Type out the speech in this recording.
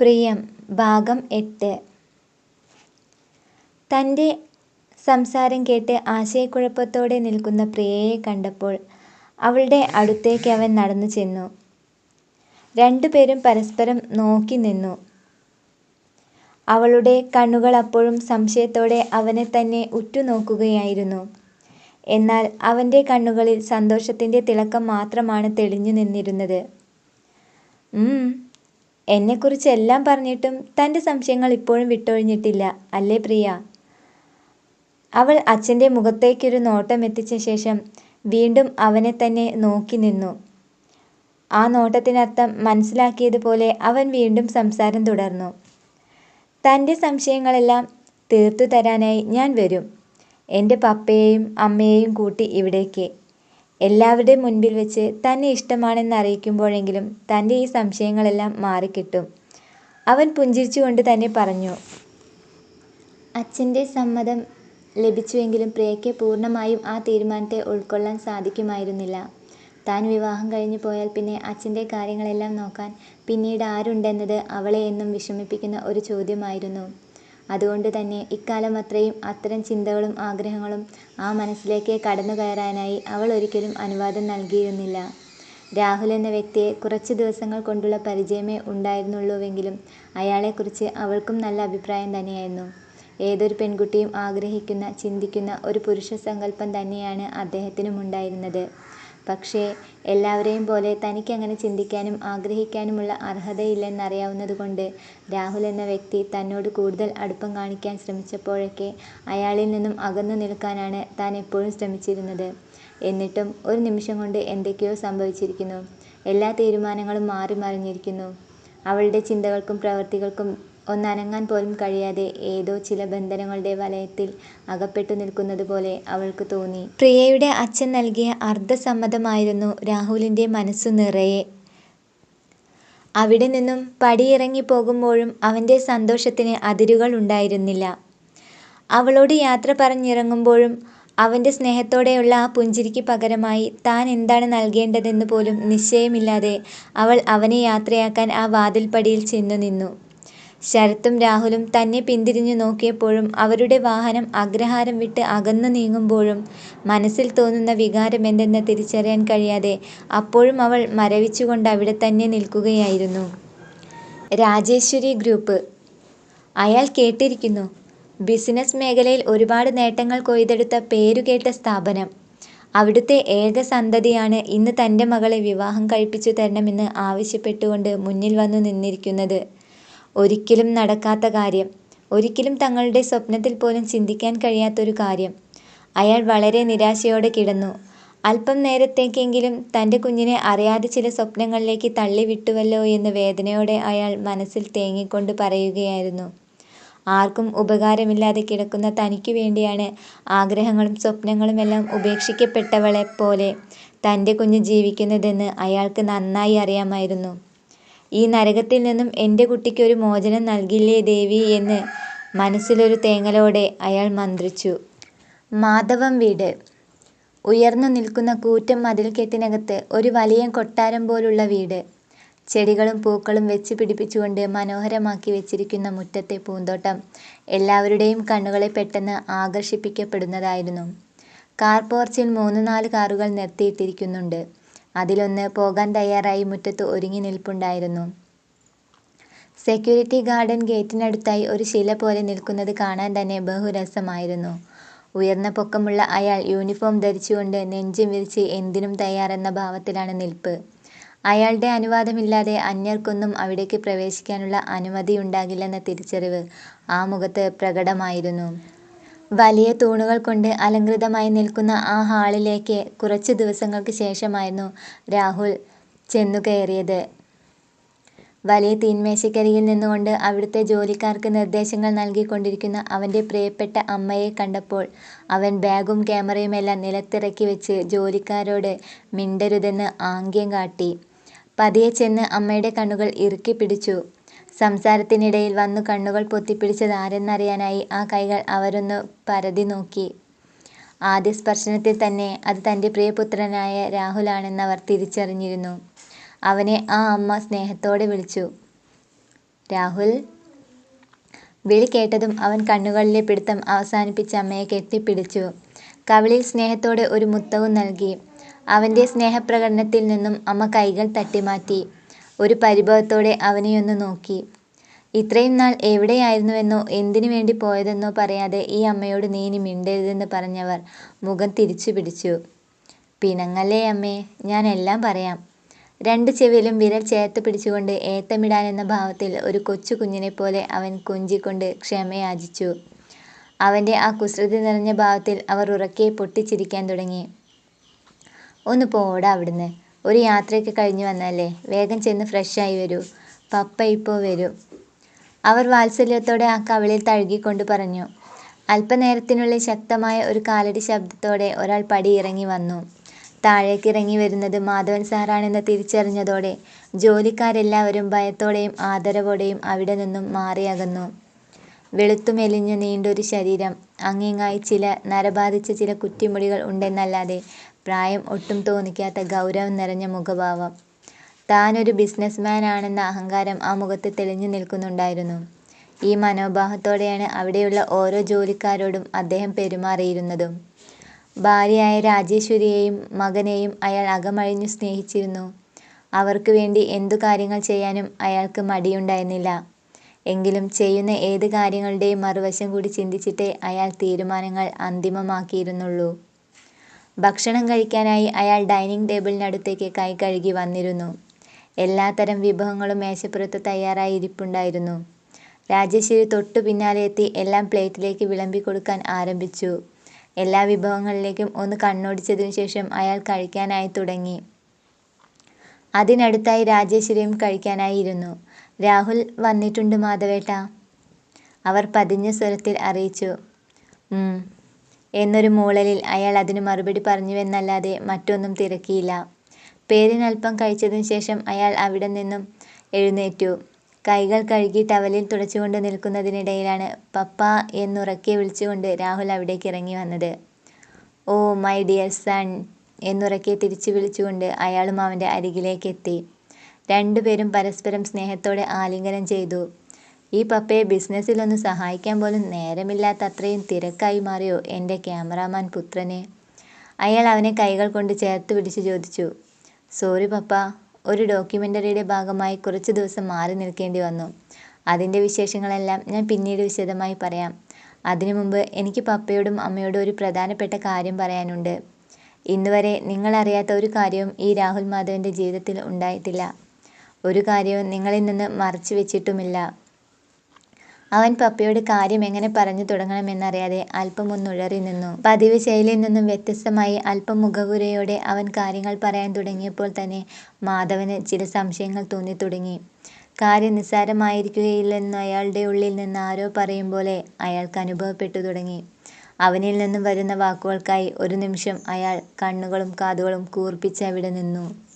പ്രിയം ഭാഗം എട്ട് തന്റെ സംസാരം കേട്ട് ആശയക്കുഴപ്പത്തോടെ നിൽക്കുന്ന പ്രിയയെ കണ്ടപ്പോൾ അവളുടെ അടുത്തേക്ക് അവൻ നടന്നു ചെന്നു. രണ്ടുപേരും പരസ്പരം നോക്കി നിന്നു. അവളുടെ കണ്ണുകൾ അപ്പോഴും സംശയത്തോടെ അവനെ തന്നെ ഉറ്റുനോക്കുകയായിരുന്നു. എന്നാൽ അവന്റെ കണ്ണുകളിൽ സന്തോഷത്തിന്റെ തിളക്കം മാത്രമാണ് തെളിഞ്ഞു നിന്നിരുന്നത്. "ഉം, എന്നെക്കുറിച്ച് എല്ലാം പറഞ്ഞിട്ടും തന്റെ സംശയങ്ങൾ ഇപ്പോഴും വിട്ടൊഴിഞ്ഞിട്ടില്ല, അല്ലേ പ്രിയ? " അവൾ അച്ഛന്റെ മുഖത്തേക്കൊരു നോട്ടം എത്തിച്ച ശേഷം വീണ്ടും അവനെ തന്നെ നോക്കി നിന്നു. ആ നോട്ടത്തിനർത്ഥം മനസ്സിലാക്കിയതുപോലെ അവൻ വീണ്ടും സംസാരം തുടർന്നു. "തന്റെ സംശയങ്ങളെല്ലാം തീർത്തു തരാനായി ഞാൻ വരും. എന്റെ പപ്പയെയും അമ്മയെയും കൂട്ടി ഇവിടേക്ക്. എല്ലാവരുടെ മുൻപിൽ വെച്ച് തന്നെ ഇഷ്ടമാണെന്ന് അറിയിക്കുമ്പോഴെങ്കിലും തന്റെ ഈ സംശയങ്ങളെല്ലാം മാറിക്കിട്ടും. " അവൻ പുഞ്ചിരിച്ചുകൊണ്ട് തന്നെ പറഞ്ഞു. അച്ഛന്റെ സമ്മതം ലഭിച്ചുവെങ്കിലും പ്രിയയ്ക്ക് പൂർണമായും ആ തീരുമാനത്തെ ഉൾക്കൊള്ളാൻ സാധിക്കുമായിരുന്നില്ല. താൻ വിവാഹം കഴിഞ്ഞു പോയാൽ പിന്നെ അച്ഛന്റെ കാര്യങ്ങളെല്ലാം നോക്കാൻ പിന്നീട് ആരുണ്ടെന്നത് അവളെ എന്നും വിഷമിപ്പിക്കുന്ന ഒരു ചോദ്യമായിരുന്നു. അതുകൊണ്ടുതന്നെ ഇക്കാലമത്രയും അത്തരം ചിന്തകളും ആഗ്രഹങ്ങളും ആ മനസ്സിലേക്ക് കടന്നു കയറാനായി അവൾ ഒരിക്കലും അനുവാദം നൽകിയിരുന്നില്ല. രാഹുൽ എന്ന വ്യക്തിയെ കുറച്ച് ദിവസങ്ങൾ കൊണ്ടുള്ള പരിചയമേ ഉണ്ടായിരുന്നുള്ളൂവെങ്കിലും അയാളെക്കുറിച്ച് അവൾക്കും നല്ല അഭിപ്രായം തന്നെയായിരുന്നു. ഏതൊരു പെൺകുട്ടിയും ആഗ്രഹിക്കുന്ന, ചിന്തിക്കുന്ന ഒരു പുരുഷ സങ്കല്പം തന്നെയാണ് അദ്ദേഹത്തിനുമുണ്ടായിരുന്നത്. പക്ഷേ എല്ലാവരെയും പോലെ തനിക്ക് അങ്ങനെ ചിന്തിക്കാനും ആഗ്രഹിക്കാനുമുള്ള അർഹതയില്ലെന്നറിയാവുന്നതുകൊണ്ട് രാഹുൽ എന്ന വ്യക്തി തന്നോട് കൂടുതൽ അടുപ്പം കാണിക്കാൻ ശ്രമിച്ചപ്പോഴൊക്കെ അയാളിൽ നിന്നും അകന്നു നിൽക്കാനാണ് താൻ എപ്പോഴും ശ്രമിച്ചിരുന്നത്. എന്നിട്ടും ഒരു നിമിഷം കൊണ്ട് എന്തൊക്കെയോ സംഭവിച്ചിരിക്കുന്നു. എല്ലാ തീരുമാനങ്ങളും മാറിമറിഞ്ഞിരിക്കുന്നു. അവളുടെ ചിന്തകൾക്കും പ്രവൃത്തികൾക്കും ഒന്നനങ്ങാൻ പോലും കഴിയാതെ ഏതോ ചില ബന്ധനങ്ങളുടെ വലയത്തിൽ അകപ്പെട്ടു നിൽക്കുന്നത് പോലെ അവൾക്ക് തോന്നി. പ്രിയയുടെ അച്ഛൻ നൽകിയ അർദ്ധസമ്മതമായിരുന്നു രാഹുലിന്റെ മനസ്സു നിറയെ. അവിടെ നിന്നും പടിയിറങ്ങിപ്പോകുമ്പോഴും അവന്റെ സന്തോഷത്തിന് അതിരുകൾ ഉണ്ടായിരുന്നില്ല. അവളോട് യാത്ര പറഞ്ഞിറങ്ങുമ്പോഴും അവന്റെ സ്നേഹത്തോടെയുള്ള ആ പുഞ്ചിരിക്ക് പകരമായി താൻ എന്താണ് നൽകേണ്ടതെന്ന് പോലും നിശ്ചയമില്ലാതെ അവൾ അവനെ യാത്രയാക്കാൻ ആ വാതിൽപ്പടിയിൽ ചെന്നുനിന്നു. ശരത്തും രാഹുലും തന്നെ പിന്തിരിഞ്ഞു നോക്കിയപ്പോഴും അവരുടെ വാഹനം അഗ്രഹാരം വിട്ട് അകന്നു നീങ്ങുമ്പോഴും മനസ്സിൽ തോന്നുന്ന വികാരം വികാരമെന്തെന്ന് തിരിച്ചറിയാൻ കഴിയാതെ അപ്പോഴും അവൾ മരവിച്ചുകൊണ്ട് അവിടെത്തന്നെ നിൽക്കുകയായിരുന്നു. രാജേശ്വരി ഗ്രൂപ്പ്. അയാൾ കേട്ടിരിക്കുന്നു. ബിസിനസ് മേഖലയിൽ ഒരുപാട് നേട്ടങ്ങൾ കൊയ്തെടുത്ത പേരുകേട്ട സ്ഥാപനം. അവിടുത്തെ ഏക സന്തതിയാണ് ഇന്ന് തന്റെ മകളെ വിവാഹം കഴിപ്പിച്ചു തരണമെന്ന് ആവശ്യപ്പെട്ടുകൊണ്ട് മുന്നിൽ വന്നു നിന്നിരിക്കുന്നത്. ഒരിക്കലും നടക്കാത്ത കാര്യം. ഒരിക്കലും തങ്ങളുടെ സ്വപ്നത്തിൽ പോലും ചിന്തിക്കാൻ കഴിയാത്തൊരു കാര്യം. അയാൾ വളരെ നിരാശയോടെ കിടന്നു. അല്പം നേരത്തേക്കെങ്കിലും തന്റെ കുഞ്ഞിനെ അറിയാതെ ചില സ്വപ്നങ്ങളിലേക്ക് തള്ളിവിട്ടുവല്ലോ എന്ന് വേദനയോടെ അയാൾ മനസ്സിൽ തേങ്ങിക്കൊണ്ട് പറയുകയായിരുന്നു. ആർക്കും ഉപകാരമില്ലാതെ കിടക്കുന്ന തനിക്കു വേണ്ടിയാണ് ആഗ്രഹങ്ങളും സ്വപ്നങ്ങളുമെല്ലാം ഉപേക്ഷിക്കപ്പെട്ടവളെപ്പോലെ തന്റെ കുഞ്ഞ് ജീവിക്കുന്നതെന്ന് അയാൾക്ക് നന്നായി അറിയാമായിരുന്നു. "ഈ നരകത്തിൽ നിന്നും എന്റെ കുട്ടിക്ക് ഒരു മോചനം നൽകില്ലേ ദേവി " എന്ന് മനസ്സിലൊരു തേങ്ങലോടെ അയാൾ മന്ത്രിച്ചു. മാധവം വീട്. ഉയർന്നു നിൽക്കുന്ന കൂറ്റൻ മതിൽക്കെട്ടിനകത്ത് ഒരു വലിയ കൊട്ടാരം പോലുള്ള വീട്. ചെടികളും പൂക്കളും വെച്ച് പിടിപ്പിച്ചുകൊണ്ട് മനോഹരമാക്കി വെച്ചിരിക്കുന്ന മുറ്റത്തെ പൂന്തോട്ടം എല്ലാവരുടെയും കണ്ണുകളെ പെട്ടെന്ന് ആകർഷിപ്പിക്കപ്പെടുന്നതായിരുന്നു. കാർ പോർച്ചിൽ മൂന്ന് നാല് കാറുകൾ നിർത്തിയിട്ടിരിക്കുന്നുണ്ട്. അതിലൊന്ന് പോകാൻ തയ്യാറായി മുറ്റത്ത് ഒരുങ്ങി നിൽപ്പുണ്ടായിരുന്നു. സെക്യൂരിറ്റി ഗാർഡൻ ഗേറ്റിനടുത്തായി ഒരു ശില പോലെ നിൽക്കുന്നത് കാണാൻ തന്നെ ബഹുരസമായിരുന്നു. ഉയർന്ന പൊക്കമുള്ള അയാൾ യൂണിഫോം ധരിച്ചുകൊണ്ട് നെഞ്ചും വിരിച്ച് എന്തിനും തയ്യാറെന്ന ഭാവത്തിലാണ് നിൽപ്പ്. അയാളുടെ അനുവാദമില്ലാതെ അന്യർക്കൊന്നും അവിടേക്ക് പ്രവേശിക്കാനുള്ള അനുമതിയുണ്ടാകില്ലെന്ന തിരിച്ചറിവ് ആ മുഖത്ത് പ്രകടമായിരുന്നു. വലിയ തൂണുകൾ കൊണ്ട് അലങ്കൃതമായി നിൽക്കുന്ന ആ ഹാളിലേക്ക് കുറച്ച് ദിവസങ്ങൾക്ക് ശേഷമായിരുന്നു രാഹുൽ ചെന്നുകയറിയത്. വലിയ തീന്മേശയ്ക്കരികിൽ നിന്നുകൊണ്ട് അവിടുത്തെ ജോലിക്കാർക്ക് നിർദ്ദേശങ്ങൾ നൽകിക്കൊണ്ടിരിക്കുന്ന അവന്റെ പ്രിയപ്പെട്ട അമ്മയെ കണ്ടപ്പോൾ അവൻ ബാഗും ക്യാമറയുമെല്ലാം നിലത്തിറക്കിവെച്ച് ജോലിക്കാരോട് മിണ്ടരുതെന്ന് ആംഗ്യം കാട്ടി. പതിയെ ചെന്ന് അമ്മയുടെ കണ്ണുകൾ ഇറുക്കിപ്പിടിച്ചു. സംസാരത്തിനിടയിൽ വന്നു കണ്ണുകൾ പൊത്തിപ്പിടിച്ചത് ആരെന്നറിയാനായി ആ കൈകൾ അവരൊന്ന് പരതി നോക്കി ആദ്യ സ്പർശനത്തിൽ തന്നെ അത് തന്റെ പ്രിയപുത്രനായ രാഹുലാണെന്നവർ തിരിച്ചറിഞ്ഞിരുന്നു. അവനെ ആ അമ്മ സ്നേഹത്തോടെ വിളിച്ചു. രാഹുൽ വിളി കേട്ടതും അവൻ കണ്ണുകളിലെ പിടുത്തം അവസാനിപ്പിച്ച് അമ്മയെ കെട്ടിപ്പിടിച്ചു. കവിളിൽ സ്നേഹത്തോടെ ഒരു മുത്തവും നൽകി. അവന്റെ സ്നേഹപ്രകടനത്തിൽ നിന്നും അമ്മ കൈകൾ തട്ടിമാറ്റി. ഒരു പരിഭവത്തോടെ അവനെയൊന്നു നോക്കി. ഇത്രയും നാൾ എവിടെയായിരുന്നുവെന്നോ എന്തിനു വേണ്ടി പോയതെന്നോ പറയാതെ ഈ അമ്മയോട് നീ ഇനി മിണ്ടരുതെന്ന് പറഞ്ഞവർ മുഖം തിരിച്ചു പിടിച്ചു പിണങ്ങല്ലേ അമ്മേ, ഞാൻ എല്ലാം പറയാം. രണ്ട് ചെവിയിലും വിരൽ ചേർത്ത് പിടിച്ചുകൊണ്ട് ഏത്തമിടാനെന്ന ഭാവത്തിൽ ഒരു കൊച്ചു കുഞ്ഞിനെ പോലെ അവൻ കൊഞ്ചിക്കൊണ്ട് ക്ഷമയാചിച്ചു. അവന്റെ ആ കുസൃതി നിറഞ്ഞ ഭാവത്തിൽ അവർ ഉറക്കെ പൊട്ടിച്ചിരിക്കാൻ തുടങ്ങി. ഒന്ന് പോടാ അവിടുന്ന്. ഒരു യാത്രയൊക്കെ കഴിഞ്ഞു വന്നതല്ലേ. വേഗം ചെന്ന് ഫ്രഷായി വരൂ. പപ്പ ഇപ്പോൾ വരും. അവർ വാത്സല്യത്തോടെ ആ കവിളിൽ തഴുകിക്കൊണ്ട് പറഞ്ഞു. അല്പനേരത്തിനുള്ളിൽ ശക്തമായ ഒരു കാലടി ശബ്ദത്തോടെ ഒരാൾ പടി ഇറങ്ങി വന്നു. താഴേക്ക് ഇറങ്ങി വരുന്നത് മാധവൻ സാറാണെന്ന് തിരിച്ചറിഞ്ഞതോടെ ജോലിക്കാരെല്ലാവരും ഭയത്തോടെയും ആദരവോടെയും അവിടെ നിന്നും മാറിയകന്നു. വെളുത്തുമെലിഞ്ഞു നീണ്ടൊരു ശരീരം, അങ്ങിങ്ങായി ചില നരബാധിച്ച ചില കുറ്റിമുടികൾ ഉണ്ടെന്നല്ലാതെ പ്രായം ഒട്ടും തോന്നിക്കാത്ത ഗൗരവം നിറഞ്ഞ മുഖഭാവം. താനൊരു ബിസിനസ് ആണെന്ന അഹങ്കാരം ആ മുഖത്ത് തെളിഞ്ഞു നിൽക്കുന്നുണ്ടായിരുന്നു. ഈ മനോഭാവത്തോടെയാണ് അവിടെയുള്ള ഓരോ ജോലിക്കാരോടും അദ്ദേഹം പെരുമാറിയിരുന്നതും. ഭാര്യയായ രാജേശ്വരിയെയും മകനെയും അയാൾ അകമഴിഞ്ഞു സ്നേഹിച്ചിരുന്നു. അവർക്ക് വേണ്ടി എന്തു കാര്യങ്ങൾ ചെയ്യാനും അയാൾക്ക് മടിയുണ്ടായിരുന്നില്ല. എങ്കിലും ചെയ്യുന്ന ഏത് കാര്യങ്ങളുടെയും മറുവശം കൂടി ചിന്തിച്ചിട്ടേ അയാൾ തീരുമാനങ്ങൾ അന്തിമമാക്കിയിരുന്നുള്ളൂ. ഭക്ഷണം കഴിക്കാനായി അയാൾ ഡൈനിങ് ടേബിളിനടുത്തേക്ക് കൈ കഴുകി വന്നിരുന്നു. എല്ലാത്തരം വിഭവങ്ങളും മേശപ്പുറത്ത് തയ്യാറായി ഇരിപ്പുണ്ടായിരുന്നു. രാജേശ്വരി തൊട്ടു പിന്നാലെ എത്തി എല്ലാം പ്ലേറ്റിലേക്ക് വിളമ്പി കൊടുക്കാൻ ആരംഭിച്ചു. എല്ലാ വിഭവങ്ങളിലേക്കും ഒന്ന് കണ്ണോടിച്ചതിനു ശേഷം അയാൾ കഴിക്കാനായി തുടങ്ങി. അതിനടുത്തായി രാജേശ്വരിയും കഴിക്കാനായി ഇരുന്നു. രാഹുൽ വന്നിട്ടുണ്ട് മാധവേട്ടാ. അവർ പതിഞ്ഞ സ്വരത്തിൽ അറിയിച്ചു. എന്നൊരു മൂളലിൽ അയാൾ അതിനു മറുപടി പറഞ്ഞുവെന്നല്ലാതെ മറ്റൊന്നും തിരക്കിയില്ല. പേരിനൽപ്പം കഴിച്ചതിനു ശേഷം അയാൾ അവിടെ നിന്നും എഴുന്നേറ്റു. കൈകൾ കഴുകി ടവലിൽ തുടച്ചുകൊണ്ട് നിൽക്കുന്നതിനിടയിലാണ് പപ്പാ എന്നുറക്കെ വിളിച്ചുകൊണ്ട് രാഹുൽ അവിടേക്കിറങ്ങി വന്നത്. ഓ മൈ ഡിയർ സൺ എന്നുറക്കെ തിരിച്ചു വിളിച്ചുകൊണ്ട് അയാളും അവന്റെ അരികിലേക്കെത്തി. രണ്ടുപേരും പരസ്പരം സ്നേഹത്തോടെ ആലിംഗനം ചെയ്തു. ഈ പപ്പയെ ബിസിനസ്സിൽ ഒന്ന് സഹായിക്കാൻ പോലും നേരമില്ലാത്തത്രയും തിരക്കായി മാറിയോ എന്റെ ക്യാമറാമാൻ പുത്രന്. അയാൾ അവനെ കൈകൾ കൊണ്ട് ചേർത്ത് പിടിച്ച് ചോദിച്ചു. സോറി പപ്പ ഒരു ഡോക്യുമെന്ററിയുടെ ഭാഗമായി കുറച്ച് ദിവസം മാറി നിൽക്കേണ്ടി വന്നു. അതിന്റെ വിശേഷങ്ങളെല്ലാം ഞാൻ പിന്നീട് വിശദമായി പറയാം. അതിനു മുമ്പ് എനിക്ക് പപ്പയോടും അമ്മയോടും ഒരു പ്രധാനപ്പെട്ട കാര്യം പറയാനുണ്ട്. ഇന്നുവരെ നിങ്ങൾ അറിയാത്ത ഒരു കാര്യവും ഈ രാഹുൽ മാധവന്റെ ജീവിതത്തിൽ ഉണ്ടായിട്ടില്ല. ഒരു കാര്യവും നിങ്ങളിൽ നിന്ന് മറച്ചു വെച്ചിട്ടുമില്ല. അവൻ പപ്പയോട് കാര്യം എങ്ങനെ പറഞ്ഞു തുടങ്ങണമെന്നറിയാതെ അല്പമൊന്നുഴറി നിന്നു. പതിവ് ശൈലിയിൽ നിന്നും വ്യത്യസ്തമായി അല്പം മുഖവുരയോടെ അവൻ കാര്യങ്ങൾ പറയാൻ തുടങ്ങിയപ്പോൾ തന്നെ മാധവന് ചില സംശയങ്ങൾ തോന്നിത്തുടങ്ങി. കാര്യം നിസ്സാരമായിരിക്കുകയില്ലെന്ന് അയാളുടെ ഉള്ളിൽ നിന്ന് ആരോ പറയും പോലെ അയാൾക്ക് അനുഭവപ്പെട്ടു തുടങ്ങി. അവനിൽ നിന്നും വരുന്ന വാക്കുകൾക്കായി ഒരു നിമിഷം അയാൾ കണ്ണുകളും കാതുകളും കൂർപ്പിച്ച് അവിടെ നിന്നു.